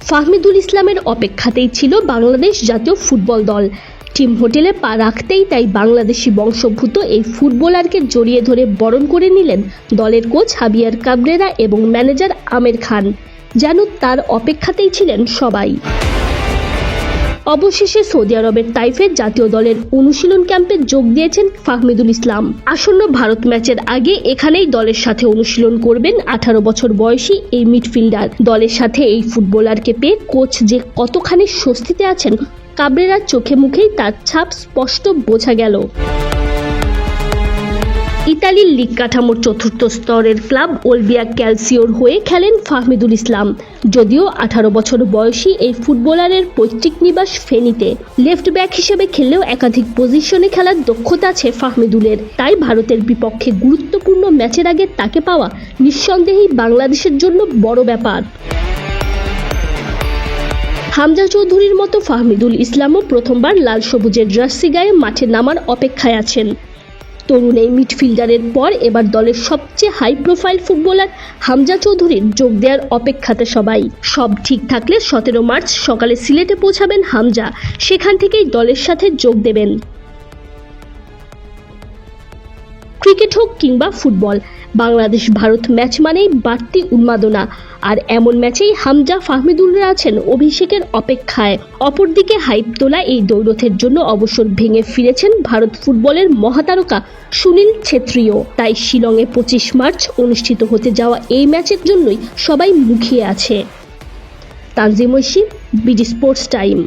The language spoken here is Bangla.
ফাহমিদুল ইসলামের অপেক্ষাতেই ছিল বাংলাদেশ জাতীয় ফুটবল দল। টিম হোটেলে পা রাখতেই তাই বাংলাদেশি বংশোদ্ভূত এই ফুটবলারকে জড়িয়ে ধরে বরণ করে নিলেন দলের কোচ হাবিয়ার কাবরেরা এবং ম্যানেজার আমের খান। যেন তার অপেক্ষাতেই ছিলেন সবাই। অবশেষে সৌদি আরবের তাইফের জাতীয় দলের অনুশীলন ক্যাম্পে যোগ দিয়েছেন ফাহমিদুল ইসলাম। আসন্ন ভারত ম্যাচের আগে এখানেই দলের সাথে অনুশীলন করবেন আঠারো বছর বয়সী এই মিডফিল্ডার। দলের সাথে এই ফুটবলারকে পেয়ে কোচ যে কতখানি স্বস্তিতে আছেন, কাবরেরার চোখে মুখেই তার ছাপ স্পষ্ট বোঝা গেল। ইতালির লিগ কাঠামোর চতুর্থ স্তরের ক্লাব ওলবিয়া ক্যালসিওর হয়ে খেলেন ফাহমিদুল ইসলাম। যদিও আঠারো বছর বয়সী এই ফুটবলারের পৈতৃক নিবাস ফেনীতে। লেফট ব্যাক হিসেবে খেললেও একাধিক পজিশনে খেলার দক্ষতা আছে ফাহমিদুলের। তাই ভারতের বিপক্ষে গুরুত্বপূর্ণ ম্যাচের আগে তাকে পাওয়া নিঃসন্দেহেই বাংলাদেশের জন্য বড় ব্যাপার। হামজা চৌধুরীর মতো ফাহমিদুল ইসলামও প্রথমবার লাল সবুজের জার্সি গায়ে মাঠে নামার অপেক্ষায় আছেন। তরুণ এই মিডফিল্ডারের পর এবার দলের সবচেয়ে হাই প্রোফাইল ফুটবলার হামজা চৌধুরীর যোগ দেওয়ার অপেক্ষাতে সবাই। সব ঠিক থাকলে সতেরো মার্চ সকালে সিলেটে পৌঁছাবেন হামজা। সেখান থেকেই দলের সাথে যোগ দেবেন। ক্রিকেট হোক কিংবা ফুটবল বাংলাদেশ ভারত ম্যাচ মানেই বাড়তি উন্মাদনা। আর এমন ম্যাচেই হামজা ফাহমিদুলরা আছেন অভিষেকের অপেক্ষায়। অপরদিকে হাইপ তোলা এই দৌলতের জন্য অবসর ভেঙে ফিরেছেন ভারত ফুটবলের মহাতারকা সুনীল ছেত্রীও। তাই শিলংয়ে পঁচিশ মার্চ অনুষ্ঠিত হতে যাওয়া এই ম্যাচের জন্যই সবাই মুখিয়ে আছে। Tanjim Oishi, BD sports time.